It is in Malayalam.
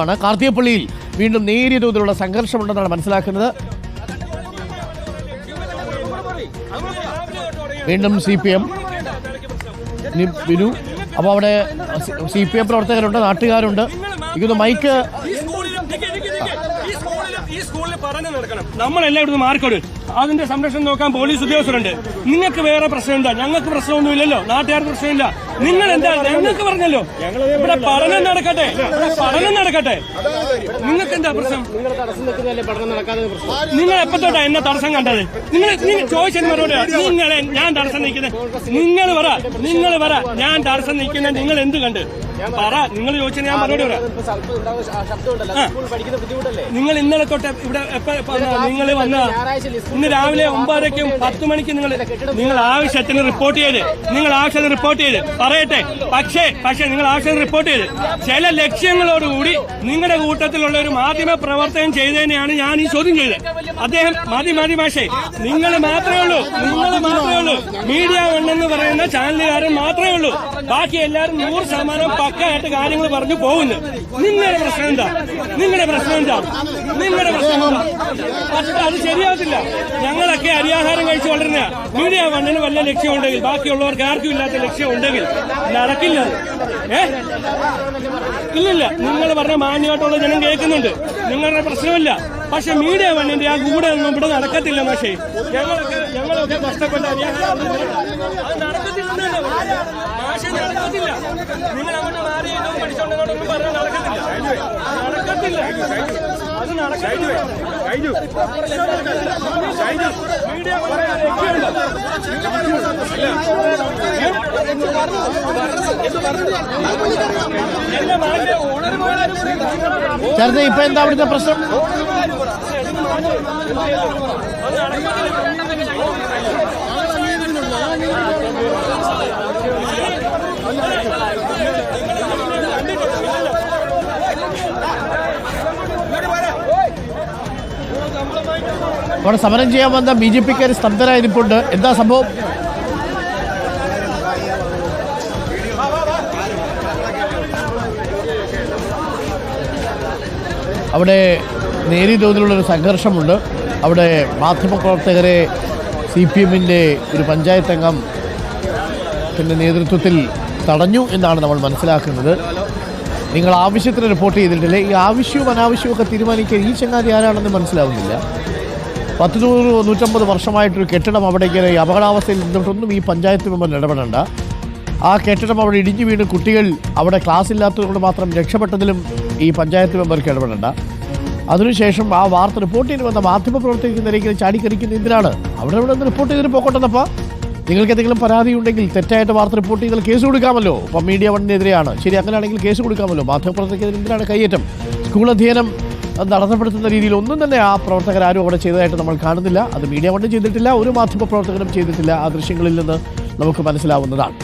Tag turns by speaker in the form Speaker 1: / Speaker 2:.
Speaker 1: ആണ്. കാർത്തിയപ്പള്ളിയിൽ വീണ്ടും നേരിയ തോതിലുള്ള സംഘർഷമുണ്ടെന്നാണ് മനസ്സിലാക്കുന്നത്. വീണ്ടും സി പി എം ബിനു അപ്പോൾ അവിടെ സി പി എം പ്രവർത്തകരുണ്ട് നാട്ടുകാരുണ്ട്. ഇതൊന്ന് മൈക്ക്.
Speaker 2: ഈ പറഞ്ഞു നടക്കണം. നമ്മളെല്ലാം ഇവിടുന്ന് മാറിക്കോട് അതിന്റെ സംരക്ഷണം നോക്കാൻ പോലീസ് ഉദ്യോഗസ്ഥരുണ്ട്. നിങ്ങൾക്ക് വേറെ പ്രശ്നം എന്താ ഞങ്ങൾക്ക് പ്രശ്നമൊന്നുമില്ലല്ലോ. നാട്ടുകാർക്ക് പ്രശ്നമില്ല. നിങ്ങൾ എന്താ ഞങ്ങൾക്ക് പറഞ്ഞല്ലോ? ഇവിടെ പഠനം നടക്കട്ടെ. ഇവിടെ പഠനം നടക്കട്ടെ. നിങ്ങൾക്ക് എന്താ പ്രശ്നം? നിങ്ങൾ എപ്പോഴത്തോട്ടാ തൊട്ടാ എന്നെ തടസ്സം കണ്ടത്? നിങ്ങൾ ചോദിച്ചത് മറുപടി നിങ്ങളെ ഞാൻ തടസ്സം നിൽക്കുന്നത് നിങ്ങൾ പറ. നിങ്ങൾ പറ. ഞാൻ തടസ്സം നിൽക്കുന്നത് നിങ്ങൾ എന്ത് കണ്ട്? പറ. നിങ്ങൾ ചോദിച്ചത് ഞാൻ മറുപടി പറയാം. നിങ്ങൾ ഇന്നലെ തൊട്ട് ഇവിടെ നിങ്ങൾ വന്ന ഇന്ന് രാവിലെ ഒമ്പതരയ്ക്കും പത്ത് മണിക്കും നിങ്ങൾ നിങ്ങൾ ആവശ്യത്തിന് റിപ്പോർട്ട് ചെയ്ത് നിങ്ങൾ ആവശ്യത്തിന് റിപ്പോർട്ട് ചെയ്ത്. പറയട്ടെ. പക്ഷേ പക്ഷേ നിങ്ങൾ ആവശ്യത്തിന് റിപ്പോർട്ട് ചെയ്ത്. ചില ലക്ഷ്യങ്ങളോടുകൂടി നിങ്ങളുടെ കൂട്ടത്തിലുള്ള ഒരു മാധ്യമ പ്രവർത്തനം ചെയ്തതിനെയാണ് ഞാൻ ഈ ചോദ്യം ചെയ്തത്. അദ്ദേഹം മതി മതി മാഷേ. നിങ്ങൾ മാത്രമേ ഉള്ളൂ. നിങ്ങൾ മാത്രമേ ഉള്ളൂ. മീഡിയ ഉണ്ടെന്ന് പറയുന്ന ചാനലുകാരൻ മാത്രമേ ഉള്ളൂ. ബാക്കി എല്ലാവരും നൂറ് ശതമാനം പക്കായിട്ട് കാര്യങ്ങൾ പറഞ്ഞു പോകുന്നു. നിങ്ങളുടെ പ്രശ്നം എന്താ? നിങ്ങളുടെ പ്രശ്നം എന്താ? നിങ്ങളുടെ പ്രശ്നം എന്താ? പക്ഷേ അത് ശരിയാകത്തില്ല ഞങ്ങളൊക്കെ അരിയാഹാരം കഴിച്ച് വളരുന്ന മീഡിയ വണ്ണിന് വല്ല ലക്ഷ്യമുണ്ടെങ്കിൽ ബാക്കിയുള്ളവർക്ക് ആർക്കും ഇല്ലാത്ത ലക്ഷ്യം ഉണ്ടെങ്കിൽ നടക്കില്ല. ഏ? ഇല്ലില്ല. നിങ്ങൾ പറഞ്ഞ മാന്യമായിട്ടുള്ള ജനം കേൾക്കുന്നുണ്ട്. നിങ്ങളുടെ പ്രശ്നമില്ല. പക്ഷെ മീഡിയ വണ്ണിന്റെ ആ കൂടെ ഒന്നും ഇവിടെ നടക്കത്തില്ല പക്ഷേ ഞങ്ങളൊക്കെ ഞങ്ങളൊക്കെ കഷ്ടപ്പെട്ട അരിയാഹാരം? മാഷെ നടക്കത്തില്ല നിങ്ങൾ അങ്ങോട്ട് മാറി ഇതും പഠിച്ചോണ്ടൊന്നും പറഞ്ഞാൽ നടക്കത്തില്ല നടക്കത്തില്ല അത് നടക്കത്തില്ല മീഡിയ
Speaker 1: ഇപ്പൊ എന്താ അവിടുത്തെ പ്രശ്നം? അവിടെ സമരം ചെയ്യാൻ വന്ന ബി ജെ പിക്കാർ സ്തബ്ധരായിരിപ്പുണ്ട് എന്താ സംഭവം? അവിടെ നേരിയ തോതിലുള്ളൊരു സംഘർഷമുണ്ട്. അവിടെ മാധ്യമപ്രവർത്തകരെ സി പി എമ്മിന്റെ ഒരു പഞ്ചായത്ത് പിന്നെ നേതൃത്വത്തിൽ തടഞ്ഞു എന്നാണ് നമ്മൾ മനസ്സിലാക്കുന്നത്. നിങ്ങൾ ആവശ്യത്തിന് റിപ്പോർട്ട് ചെയ്തിട്ടില്ലേ? ഈ ആവശ്യവും അനാവശ്യവും ഒക്കെ തീരുമാനിക്കാൻ ഈ ചങ്ങാതി ആരാണെന്ന് മനസ്സിലാവുന്നില്ല. പത്ത് നൂറ് നൂറ്റമ്പത് വർഷമായിട്ടൊരു കെട്ടിടം അവിടേക്ക് ഈ അപകടാവസ്ഥയിൽ നിന്നിട്ടൊന്നും ഈ പഞ്ചായത്ത് മെമ്പർ ഇടപെടേണ്ട. ആ കെട്ടിടം അവിടെ ഇടിഞ്ഞു വീണ് കുട്ടികൾ അവിടെ ക്ലാസ് ഇല്ലാത്തതുകൊണ്ട് മാത്രം രക്ഷപ്പെട്ടതിലും ഈ പഞ്ചായത്ത് മെമ്പർക്ക് ഇടപെടേണ്ട. അതിനുശേഷം ആ വാർത്ത റിപ്പോർട്ട് ചെയ്ത് വന്ന മാധ്യമപ്രവർത്തകർക്ക് നിരക്കിൽ ചാടിക്കറിക്കുന്ന എന്തിനാണ്? അവിടെ ഇവിടെ നിന്ന് റിപ്പോർട്ട് ചെയ്തിട്ട് പോക്കട്ടെന്നപ്പാ നിങ്ങൾക്ക് എന്തെങ്കിലും പരാതി ഉണ്ടെങ്കിൽ തെറ്റായിട്ട് വാർത്ത റിപ്പോർട്ട് ചെയ്താൽ കേസ് കൊടുക്കാമല്ലോ. അപ്പം മീഡിയ വണ്ണിനെതിരെയാണ്. ശരി അങ്ങനെയാണെങ്കിൽ കേസ് കൊടുക്കാമല്ലോ. മാധ്യമപ്രവർത്തകർ എന്തിനാണ് കയ്യേറ്റം? സ്കൂൾ അധ്യയനം നടത്തപ്പെടുത്തുന്ന രീതിയിൽ ഒന്നും തന്നെ ആ പ്രവർത്തകർ ആരും അവിടെ ചെയ്തതായിട്ട് നമ്മൾ കാണുന്നില്ല. അത് മീഡിയ വണ്ണും ചെയ്തിട്ടില്ല ഒരു മാധ്യമപ്രവർത്തകരും ചെയ്തിട്ടില്ല. ആ ദൃശ്യങ്ങളിൽ നിന്ന് നമുക്ക് മനസ്സിലാവുന്നതാണ്.